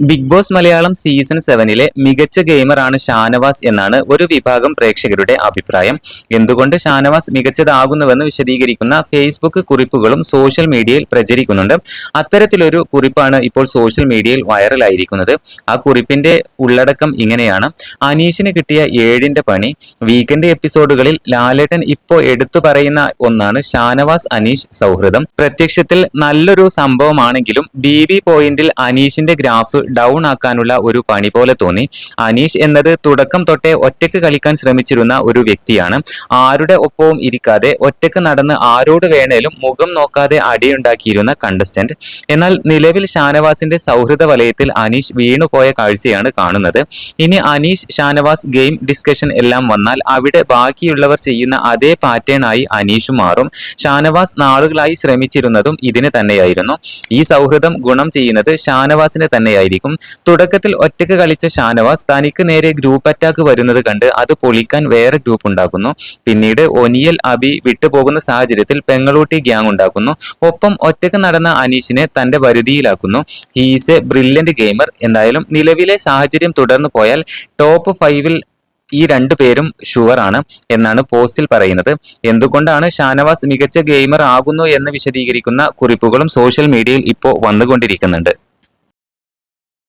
Big boss Malayalam season സെവനിലെ മികച്ച ഗെയിമറാണ് ഷാനവാസ് എന്നാണ് ഒരു വിഭാഗം പ്രേക്ഷകരുടെ അഭിപ്രായം. എന്തുകൊണ്ട് ഷാനവാസ് മികച്ചതാകുന്നുവെന്ന് വിശദീകരിക്കുന്ന ഫേസ്ബുക്ക് കുറിപ്പുകളും സോഷ്യൽ മീഡിയയിൽ പ്രചരിക്കുന്നുണ്ട്. അത്തരത്തിലൊരു കുറിപ്പാണ് ഇപ്പോൾ സോഷ്യൽ മീഡിയയിൽ വൈറലായിരിക്കുന്നത് ആ കുറിപ്പിന്റെ ഉള്ളടക്കം ഇങ്ങനെയാണ്. അനീഷിന് കിട്ടിയ ഏഴിന്റെ പണി വീക്കെൻഡ് എപ്പിസോഡുകളിൽ ലാലേട്ടൻ ഇപ്പോൾ എടുത്തു പറയുന്ന ഒന്നാണ് ഷാനവാസ് അനീഷ് സൗഹൃദം. പ്രത്യക്ഷത്തിൽ നല്ലൊരു സംഭവമാണെങ്കിലും ബി ബി പോയിന്റിൽ അനീഷിന്റെ ഗ്രാഫ് ഡൗൺ ആക്കാനുള്ള ഒരു പണി പോലെ തോന്നി. അനീഷ് എന്നത് തുടക്കം തൊട്ടേ ഒറ്റയ്ക്ക് കളിക്കാൻ ശ്രമിച്ചിരുന്ന ഒരു വ്യക്തിയാണ്. ആരുടെ ഒപ്പവും ഇരിക്കാതെ ഒറ്റയ്ക്ക് നടന്ന് ആരോട് വേണേലും മുഖം നോക്കാതെ അടിയുണ്ടാക്കിയിരുന്ന കണ്ടസ്റ്റന്റ് എന്നാൽ നിലവിൽ ഷാനവാസിന്റെ സൗഹൃദ വലയത്തിൽ അനീഷ് വീണുപോയ കാഴ്ചയാണ് കാണുന്നത്. ഇനി അനീഷ് ഷാനവാസ് ഗെയിം ഡിസ്കഷൻ എല്ലാം വന്നാൽ അവിടെ ബാക്കിയുള്ളവർ ചെയ്യുന്ന അതേ പാറ്റേൺ ആയി അനീഷും മാറും. ഷാനവാസ് നാളുകളായി ശ്രമിച്ചിരുന്നതും ഇതിന് തന്നെയായിരുന്നു. ഈ സൗഹൃദം ഗുണം ചെയ്യുന്നത് ഷാനവാസിന് തന്നെയായിരിക്കും. തുടക്കത്തിൽ ഒറ്റയ്ക്ക് കളിച്ച ഷാനവാസ് തനിക്ക് നേരെ ഗ്രൂപ്പ് അറ്റാക്ക് വരുന്നത് കണ്ട് അത് പൊളിക്കാൻ വേറെ ഗ്രൂപ്പ് ഉണ്ടാക്കുന്നു. പിന്നീട് ഒനിയൽ അബി വിട്ടുപോകുന്ന സാഹചര്യത്തിൽ പെങ്ങളൂട്ടി ഗ്യാങ് ഉണ്ടാക്കുന്നു. ഒപ്പം ഒറ്റയ്ക്ക് നടന്ന അനീഷിനെ തന്റെ വരുതിയിലാക്കുന്നു. ഹീസ് എ ബ്രില്യന്റ് ഗെയിമർ എന്തായാലും നിലവിലെ സാഹചര്യം തുടർന്നു പോയാൽ ടോപ്പ് ഫൈവിൽ ഈ രണ്ടു പേരും ഷുവർ ആണ് എന്നാണ് പോസ്റ്റിൽ പറയുന്നത്. എന്തുകൊണ്ടാണ് ഷാനവാസ് മികച്ച ഗെയിമർ ആകുന്നു എന്ന് വിശദീകരിക്കുന്ന കുറിപ്പുകളും സോഷ്യൽ മീഡിയയിൽ ഇപ്പോൾ വന്നുകൊണ്ടിരിക്കുന്നുണ്ട്.